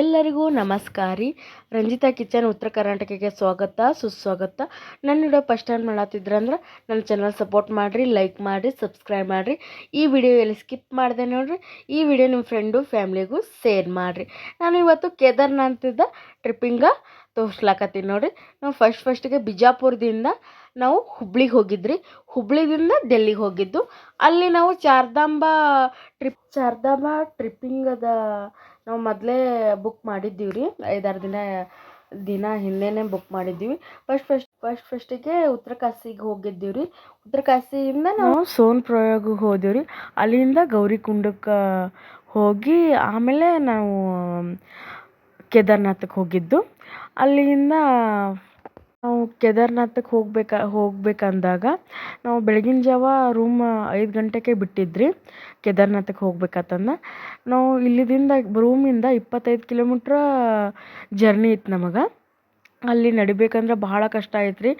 ಎಲ್ಲರಿಗೂ ನಮಸ್ಕಾರ. ರೀ ರಂಜಿತಾ ಕಿಚನ್ ಉತ್ತರ ಕರ್ನಾಟಕಕ್ಕೆ ಸ್ವಾಗತ, ಸುಸ್ವಾಗತ. ನನ್ನ ವಿಡಿಯೋ ಫಸ್ಟ್ ಟೈಮ್ ಮಾಡತ್ತಿದ್ರಂದ್ರೆ ನನ್ನ ಚಾನಲ್ ಸಪೋರ್ಟ್ ಮಾಡಿರಿ ಲೈಕ್ ಮಾಡಿರಿ ಸಬ್ಸ್ಕ್ರೈಬ್ ಮಾಡಿರಿ. ಈ ವಿಡಿಯೋ ಎಲ್ಲಿ ಸ್ಕಿಪ್ ಮಾಡಿದೆ ನೋಡಿರಿ, ಈ ವಿಡಿಯೋ ನಿಮ್ಮ ಫ್ರೆಂಡು ಫ್ಯಾಮ್ಲಿಗೂ ಶೇರ್ ಮಾಡಿರಿ. ನಾನು ಇವತ್ತು ಕೇದಾರ್ನಾಥದ ಟ್ರಿಪ್ಪಿಂಗ ತೋರ್ಸ್ಲಾಕತ್ತೀನಿ ನೋಡಿರಿ. ನಾವು ಫಸ್ಟ್ ಫಸ್ಟಿಗೆ ಬಿಜಾಪುರದಿಂದ ನಾವು ಹುಬ್ಳಿಗೆ ಹೋಗಿದ್ರಿ. ಹುಬ್ಳಿದಿಂದ ಡೆಲ್ಲಿಗೆ ಹೋಗಿದ್ದು. ಅಲ್ಲಿ ನಾವು ಚಾರ್ಧಾಂಬ ಟ್ರಿಪ್ ಚಾರ್ಧಾಂಬ ಟ್ರಿಪ್ಪಿಂಗದ ನಾವು ಮೊದಲೇ ಬುಕ್ ಮಾಡಿದ್ದೀವಿ ರೀ ಐದಾರು ದಿನ ದಿನ ಹಿಂದೆನೇ ಬುಕ್ ಮಾಡಿದ್ದೀವಿ. ಫಸ್ಟ್ ಫಸ್ಟ್ ಫಸ್ಟ್ ಫಸ್ಟಿಗೆ ಉತ್ತರ ಕಾಶಿಗೆ ಹೋಗಿದ್ದೀವಿ ರೀ ಉತ್ತರ ಕಾಸಿಯಿಂದ ನಾವು ಸೋನ್ ಪ್ರಯೋಗಕ್ಕೆ ಹೋದೆವು ರೀ ಅಲ್ಲಿಂದ ಗೌರಿ ಕುಂಡಕ್ಕೆ ಹೋಗಿ ಆಮೇಲೆ ನಾವು ಕೇದಾರ್ನಾಥಕ್ಕೆ ಹೋಗಿದ್ದು. ಅಲ್ಲಿಂದ ಕೇದಾರ್ನಾಥಕ್ಕೆ ಹೋಗ್ಬೇಕಾ, ಹೋಗ್ಬೇಕಂದಾಗ ನಾವು ಬೆಳಗಿನ ಜಾವ ರೂಮ್ ಐದು ಗಂಟೆಗೆ ಬಿಟ್ಟಿದ್ರಿ, ಕೇದಾರ್ನಾಥಕ್ಕೆ ಹೋಗ್ಬೇಕಾತಂದು. ನಾವು ಇಲ್ಲಿದಿಂದ ರೂಮಿಂದ ಇಪ್ಪತ್ತೈದು ಕಿಲೋಮೀಟ್ರ ಜರ್ನಿ ಇತ್ತು ನಮಗೆ. ಅಲ್ಲಿ ನಡಿಬೇಕಂದ್ರೆ ಭಾಳ ಕಷ್ಟ ಆಯ್ತು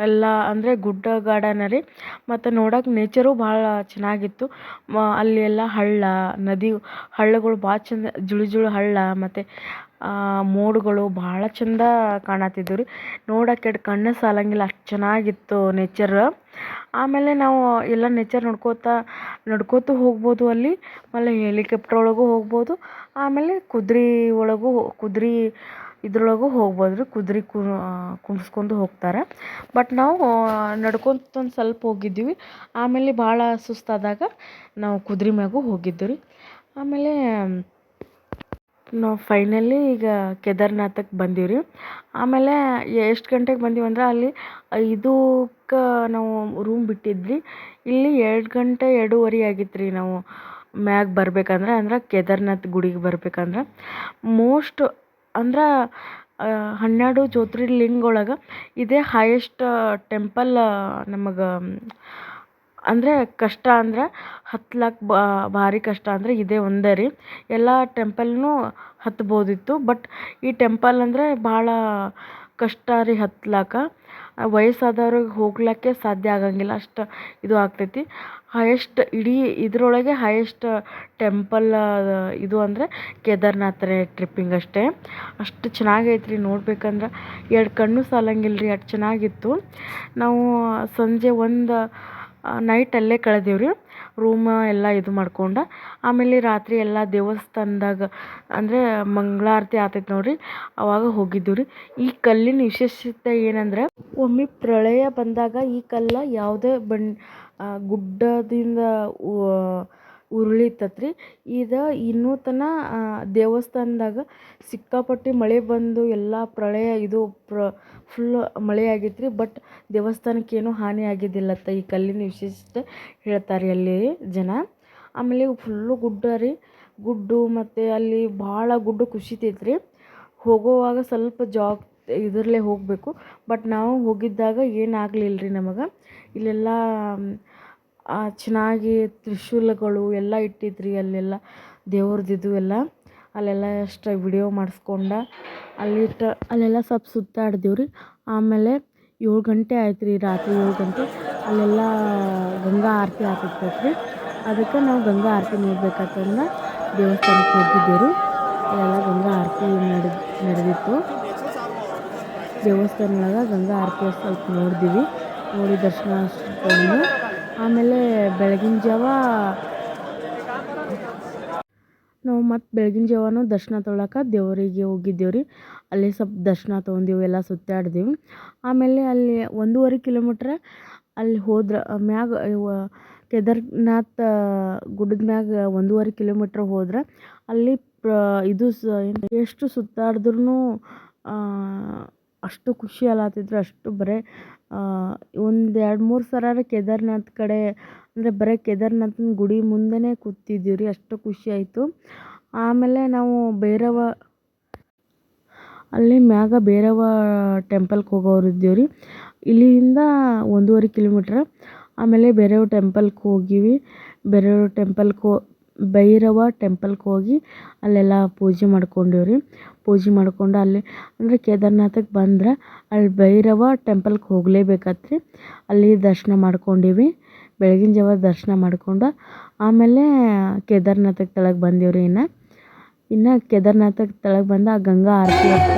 ಎಲ್ಲ ಅಂದರೆ ಗುಡ್ಡ ಗಾರ್ಡನ್ ರೀ. ಮತ್ತು ನೋಡಕ್ಕೆ ನೇಚರು ಭಾಳ ಚೆನ್ನಾಗಿತ್ತು. ಮ, ಅಲ್ಲಿ ಎಲ್ಲ ಹಳ್ಳ, ನದಿ ಹಳ್ಳಗಳು ಭಾಳ ಚಂದ ಜುಳು ಜುಳು ಹಳ್ಳ ಮತ್ತು ಮೋಡಗಳು ಭಾಳ ಚಂದ ಕಾಣತ್ತಿದ್ದವು ರೀ. ನೋಡಕ್ಕೆ ಕಣ್ಣು ಸಾಲಂಗಿಲ್ಲ ಅಷ್ಟು ಚೆನ್ನಾಗಿತ್ತು ನೇಚರ್ ಆಮೇಲೆ ನಾವು ಎಲ್ಲ ನೇಚರ್ ನೋಡ್ಕೋತಾ, ನಡ್ಕೋತ ಹೋಗ್ಬೋದು ಅಲ್ಲಿ. ಆಮೇಲೆ ಹೆಲಿಕಾಪ್ಟರ್ ಒಳಗೂ ಹೋಗ್ಬೋದು. ಆಮೇಲೆ ಕುದುರೆ ಒಳಗೂ, ಕುದುರೆ ಇದ್ರೊಳಗೂ ಹೋಗ್ಬೋದು ರೀ ಕುದ್ರೆ ಕು ಕುಮ್ಸ್ಕೊಂಡು ಹೋಗ್ತಾರೆ. ಬಟ್ ನಾವು ನಡ್ಕೊತ ಒಂದು ಸ್ವಲ್ಪ ಹೋಗಿದ್ದೀವಿ. ಆಮೇಲೆ ಭಾಳ ಸುಸ್ತಾದಾಗ ನಾವು ಕುದುರೆ ಮ್ಯಾಗೂ ಹೋಗಿದ್ದು ರೀ ಆಮೇಲೆ, ನಾವು ಫೈನಲಿ ಈಗ ಕೇದಾರ್ನಾಥಕ್ಕೆ ಬಂದೀವಿ ರೀ ಆಮೇಲೆ ಎಷ್ಟು ಗಂಟೆಗೆ ಬಂದೀವಿ ಅಂದ್ರೆ ಅಲ್ಲಿ ಐದಕ್ಕೆ ನಾವು ರೂಮ್ ಬಿಟ್ಟಿದ್ವಿ ಇಲ್ಲಿ ಎರಡು ಗಂಟೆ ಎರಡೂವರೆ ಆಗಿತ್ತು ರೀ ನಾವು ಮ್ಯಾಗ ಬರ್ಬೇಕಂದ್ರೆ. ಅಂದ್ರೆ ಕೇದಾರ್ನಾಥ್ ಗುಡಿಗೆ ಬರ್ಬೇಕಂದ್ರೆ. ಮೋಸ್ಟ್ ಅಂದ್ರೆ ಹನ್ನೆರಡು ಜ್ಯೋತಿರ್ಲಿಂಗ ಒಳಗೆ ಇದೇ ಹೈಯೆಸ್ಟ್ ಟೆಂಪಲ್ ನಮಗೆ, ಅಂದರೆ ಕಷ್ಟ ಅಂದ್ರೆ ಹತ್ಲಕ್ಕೆ ಭಾರಿ ಕಷ್ಟ ಅಂದರೆ ಇದೇ ಒಂದೇ ರೀ. ಎಲ್ಲ ಟೆಂಪಲ್ನೂ ಹತ್ಬೋದಿತ್ತು ಬಟ್ ಈ ಟೆಂಪಲ್ ಅಂದರೆ ಭಾಳ ಕಷ್ಟ ರೀ ಹತ್ಲಾಕ ವಯಸ್ಸಾದವ್ರಿಗೆ ಹೋಗ್ಲಿಕ್ಕೆ ಸಾಧ್ಯ ಆಗಂಗಿಲ್ಲ. ಅಷ್ಟು ಇದು ಆಗ್ತೈತಿ. ಹೈಯೆಸ್ಟ್ ಇಡೀ ಇದರೊಳಗೆ ಹೈಯೆಸ್ಟ್ ಟೆಂಪಲ್ ಇದು ಅಂದರೆ ಕೇದಾರ್ನಾಥ ಟ್ರಿಪ್ಪಿಂಗ್ ಅಷ್ಟೇ. ಅಷ್ಟು ಚೆನ್ನಾಗೈತೆ ರೀ ನೋಡ್ಬೇಕಂದ್ರೆ. ಎರಡು ಕಣ್ಣು ಸಾಲಂಗಿಲ್ಲ ರೀ ಅಷ್ಟು ಚೆನ್ನಾಗಿತ್ತು. ನಾವು ಸಂಜೆ ಒಂದು ನೈಟ್ ಅಲ್ಲೇ ಕಳೆದೆವು ರೀ ರೂಮ್ ಎಲ್ಲ ಇದು ಮಾಡ್ಕೊಂಡು. ಆಮೇಲೆ ರಾತ್ರಿ ಎಲ್ಲ ದೇವಸ್ಥಾನದಾಗ, ಅಂದರೆ ಮಂಗಳಾರತಿ ಆಗ್ತೈತೆ ನೋಡಿರಿ, ಅವಾಗ ಹೋಗಿದ್ದೆವು ರೀ ಈ ಕಲ್ಲಿನ ವಿಶೇಷತೆ ಏನಂದ್ರೆ, ಒಮ್ಮೆ ಪ್ರಳಯ ಬಂದಾಗ ಈ ಕಲ್ಲು ಯಾವುದೇ ಬನ್ ಗುಡ್ಡದಿಂದ ಉರುಳಿತತ್ರಿ. ಇದ ಇನ್ನೂ ತನ ದೇವಸ್ಥಾನದಾಗ ಸಿಕ್ಕಾಪಟ್ಟೆ ಮಳೆ ಬಂದು ಎಲ್ಲ ಪ್ರಳಯ ಇದು ಪ್ರ ಫುಲ್ ಮಳೆ ಆಗಿತ್ರಿ. ಬಟ್ ದೇವಸ್ಥಾನಕ್ಕೆ ಹಾನಿ ಆಗಿದ್ದಿಲ್ಲತ್ತ ಈ ಕಲ್ಲಿನ ವಿಶೇಷತೆ ಹೇಳ್ತಾರೆ ಅಲ್ಲಿ ಜನ. ಆಮೇಲೆ ಫುಲ್ಲು ಗುಡ್ಡ ರೀ. ಗುಡ್ಡು ಮತ್ತು ಅಲ್ಲಿ ಭಾಳ ಗುಡ್ಡ ಖುಷಿತೈತ್ರಿ ಹೋಗುವಾಗ ಸ್ವಲ್ಪ ಜಾಬ್ ಇದರಲ್ಲೇ ಹೋಗಬೇಕು. ಬಟ್ ನಾವು ಹೋಗಿದ್ದಾಗ ಏನಾಗಲಿಲ್ಲ ರೀ ನಮಗೆ? ಇಲ್ಲೆಲ್ಲ ಚೆನ್ನಾಗಿ ತ್ರಿಶೂಲಗಳು ಎಲ್ಲ ಇಟ್ಟಿದ್ರಿ ಅಲ್ಲೆಲ್ಲ ದೇವ್ರದ್ದು ಎಲ್ಲ. ಅಲ್ಲೆಲ್ಲ ಎಷ್ಟು ವಿಡಿಯೋ ಮಾಡಿಸ್ಕೊಂಡು ಅಲ್ಲಿಟ್ಟು ಅಲ್ಲೆಲ್ಲ ಸ್ವಲ್ಪ ಸುತ್ತಾಡಿದೆವು ರೀ ಆಮೇಲೆ ಏಳು ಗಂಟೆ ಆಯ್ತು ರೀ ರಾತ್ರಿ ಏಳು ಗಂಟೆ. ಅಲ್ಲೆಲ್ಲ ಗಂಗಾ ಆರತಿ ಆಗ್ತಿರ್ತೈತೆ ರೀ ಅದಕ್ಕೆ ನಾವು ಗಂಗಾ ಆರತಿ ನೋಡ್ಬೇಕಂತಂದು ದೇವಸ್ಥಾನಕ್ಕೆ ಹೋಗಿದ್ದೀವಿ ರೀ ಅಲ್ಲೆಲ್ಲ ಗಂಗಾ ಆರತಿ ನಡೆ ನಡೆದಿತ್ತು. ದೇವಸ್ಥಾನ ಗಂಗಾ ಆರತಿ ಸ್ವಲ್ಪ ನೋಡಿದ್ವಿ. ನೋಡಿ ದರ್ಶನ ತಗೊಂಡು. ಆಮೇಲೆ ಬೆಳಗಿನ ಜಾವ ನಾವು ಮತ್ತು ಬೆಳಗಿನ ಜಾವನೂ ದರ್ಶನ ತೊಗೊಳಕ್ಕೆ ದೇವರಿಗೆ ಹೋಗಿದ್ದೇವೆ ರೀ ಅಲ್ಲಿ ಸ್ವಲ್ಪ ದರ್ಶನ ತೊಗೊಂಡಿವಿ, ಎಲ್ಲ ಸುತ್ತಾಡಿದೀವಿ. ಆಮೇಲೆ ಅಲ್ಲಿ ಒಂದೂವರೆ ಕಿಲೋಮೀಟ್ರ್ ಅಲ್ಲಿ ಹೋದ್ರೆ, ಮ್ಯಾಗ ಕೇದಾರ್ನಾಥ್ ಗುಡ್ಡದ ಮ್ಯಾಗ ಒಂದೂವರೆ ಕಿಲೋಮೀಟ್ರ್ ಹೋದ್ರೆ ಅಲ್ಲಿ ಪ್ರ ಇದು ಸ ಎಷ್ಟು ಸುತ್ತಾಡಿದ್ರೂ ಅಷ್ಟು ಖುಷಿ ಅಲ್ಲಾತಿದ್ರು, ಅಷ್ಟು ಬರೀ ಒಂದು ಎರಡು ಮೂರು ಸರಾರ ಕೇದಾರ್ನಾಥ್ ಕಡೆ, ಅಂದರೆ ಬರೀ ಕೇದಾರ್ನಾಥನ ಗುಡಿ ಮುಂದೆನೇ ಕೂತಿದ್ದೀವಿ ರೀ ಅಷ್ಟು ಖುಷಿ ಆಯಿತು. ಆಮೇಲೆ ನಾವು ಭೈರವ, ಅಲ್ಲಿ ಮ್ಯಾಗ ಭೈರವ ಟೆಂಪಲ್ಗೆ ಹೋಗೋರು ಇದ್ದೀವಿ ರೀ ಇಲ್ಲಿಂದ ಒಂದೂವರೆ ಕಿಲೋಮೀಟ್ರ್. ಆಮೇಲೆ ಭೈರವ ಟೆಂಪಲ್ಗೆ ಹೋಗೀವಿ. ಭೈರವ ಟೆಂಪಲ್ಗೆ ಹೋ ಭೈರವ ಟೆಂಪಲ್ಗೆ ಹೋಗಿ ಅಲ್ಲೆಲ್ಲ ಪೂಜೆ ಮಾಡ್ಕೊಂಡೀವಿ ರೀ ಪೂಜೆ ಮಾಡ್ಕೊಂಡು ಅಲ್ಲಿ ಅಂದರೆ ಕೇದಾರ್ನಾಥಕ್ಕೆ ಬಂದ್ರೆ ಅಲ್ಲಿ ಭೈರವ ಟೆಂಪಲ್ಗೆ ಹೋಗಲೇಬೇಕಾತ್ ರೀ ಅಲ್ಲಿ ದರ್ಶನ ಮಾಡ್ಕೊಂಡೀವಿ. ಬೆಳಗಿನ ಜಾವ ದರ್ಶನ ಮಾಡ್ಕೊಂಡು ಆಮೇಲೆ ಕೇದಾರ್ನಾಥಕ್ಕೆ ಬಂದೀವಿ ರೀ ಇನ್ನು. ಇನ್ನು ಕೇದಾರ್ನಾಥಕ್ಕೆ ಕೆಳಗೆ ಬಂದು ಆ ಗಂಗಾ ಆರತಿ ಅಂತ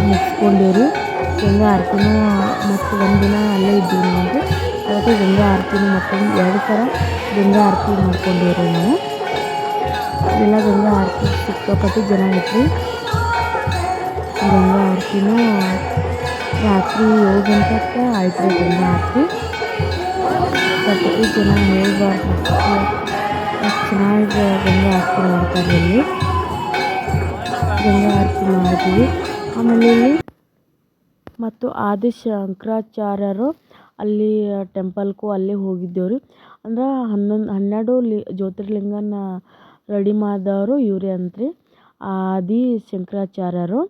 ಮುಗಿಸ್ಕೊಂಡೀವಿ ಗಂಗಾ ಆರತಿನೂ ಮತ್ತು ದಿನ ಅಲ್ಲೇ ಇದ್ದೀವಿ ನಾವು. ಅದಕ್ಕೆ ಗಂಗಾ ಆರತಿನೂ ಮತ್ತೊಂದು ಎರಡು ಥರ ಗಂಗಾ ಆರತಿ ಮಾಡ್ಕೊಂಡೀವಿ ನಾವು. ಎಲ್ಲ ಗಂಗಾ ಆರತಿ ಸಿಕ್ಕಾಪಟ್ಟೆ ಜನ ಐತ್ರಿ ಗಂಗಾ ಆರತಿನೂ ರಾತ್ರಿ ಏಳು ಗಂಟೆಗೆ ಆಯ್ತು ರೀ ಗಂಗಾ ಆರತಿ. ಕಟ್ಟಿಗೆ ಜನ ಹೇಳ್ಬಾರ್ದು. ಚೆನ್ನಾಗಿ ಗಂಗಾ ಆರತಿ ಮಾಡ್ತಾರೆ ಇಲ್ಲಿ. ಗಂಗಾ ಆರತಿ ಮಾಡಿದ್ವಿ. ಆಮೇಲೆ ಇಲ್ಲಿ ಮತ್ತು ಆದಿ ಶಂಕರಾಚಾರ್ಯರು ಅಲ್ಲಿ ಟೆಂಪಲ್ಗೂ ಅಲ್ಲಿ ಹೋಗಿದ್ದೇವೆ ರೀ ಅಂದ್ರೆ ಹನ್ನೊಂದು ಹನ್ನೆರಡು ಲಿ ಜ್ಯೋತಿರ್ಲಿಂಗನ ರೆಡಿ ಮಾಡಿದವರು ಇವರೇ ಅಂತ್ರಿ. ಆದಿ ಶಂಕರಾಚಾರ್ಯರು.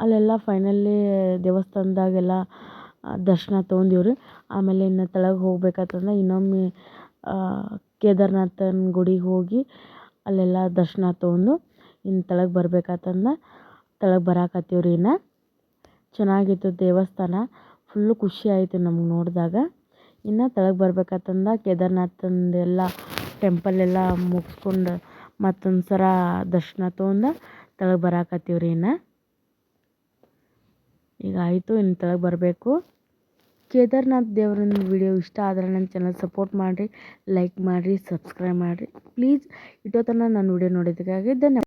ಅಲ್ಲೆಲ್ಲ ಫೈನಲಿ ದೇವಸ್ಥಾನದಾಗೆಲ್ಲ ದರ್ಶನ ತೊಗೊಂಡಿವ್ರಿ. ಆಮೇಲೆ ಇನ್ನು ತಳಗೆ ಹೋಗ್ಬೇಕಾತಂದ್ರೆ ಇನ್ನೊಮ್ಮೆ ಕೇದಾರ್ನಾಥನ ಗುಡಿಗೆ ಹೋಗಿ ಅಲ್ಲೆಲ್ಲ ದರ್ಶನ ತೊಗೊಂಡು ಇನ್ನು ತಳಗೆ ಬರ್ಬೇಕಾತಂದ್ರೆ ತಳಗೆ ಬರಾಕತ್ತೀವ್ರಿ ಇನ್ನು. ಚೆನ್ನಾಗಿತ್ತು ದೇವಸ್ಥಾನ. ಫುಲ್ಲು ಖುಷಿ ಆಯಿತು ನಮ್ಗೆ ನೋಡಿದಾಗ. ಇನ್ನು ತಳಗೆ ಬರ್ಬೇಕಾತಂದ ಕೇದಾರ್ನಾಥಂದೆಲ್ಲ ಟೆಂಪಲ್ ಎಲ್ಲ ಮುಗಿಸ್ಕೊಂಡು ಮತ್ತೊಂದು ಸರ ದರ್ಶನ ತೊಗೊಂಡು ತೆಳಗೆ ಬರಾಕತ್ತೀವಿ ರೀ ಇನ್ನು. ಈಗ ಆಯಿತು ಇನ್ನು ತೆಳಗೆ ಬರಬೇಕು. ಕೇದಾರ್ನಾಥ್ ದೇವ್ರನ್ನ ವಿಡಿಯೋ ಇಷ್ಟ ಆದರೆ ನನ್ನ ಚಾನಲ್ ಸಪೋರ್ಟ್ ಮಾಡಿರಿ ಲೈಕ್ ಮಾಡಿರಿ ಸಬ್ಸ್ಕ್ರೈಬ್ ಮಾಡಿರಿ. ಪ್ಲೀಸ್ ಇಟೋತನ ತನಕ ನನ್ನ ವಿಡಿಯೋ ನೋಡಿದ್ದಕ್ಕಾಗಿ ಧನ್ಯವಾದ.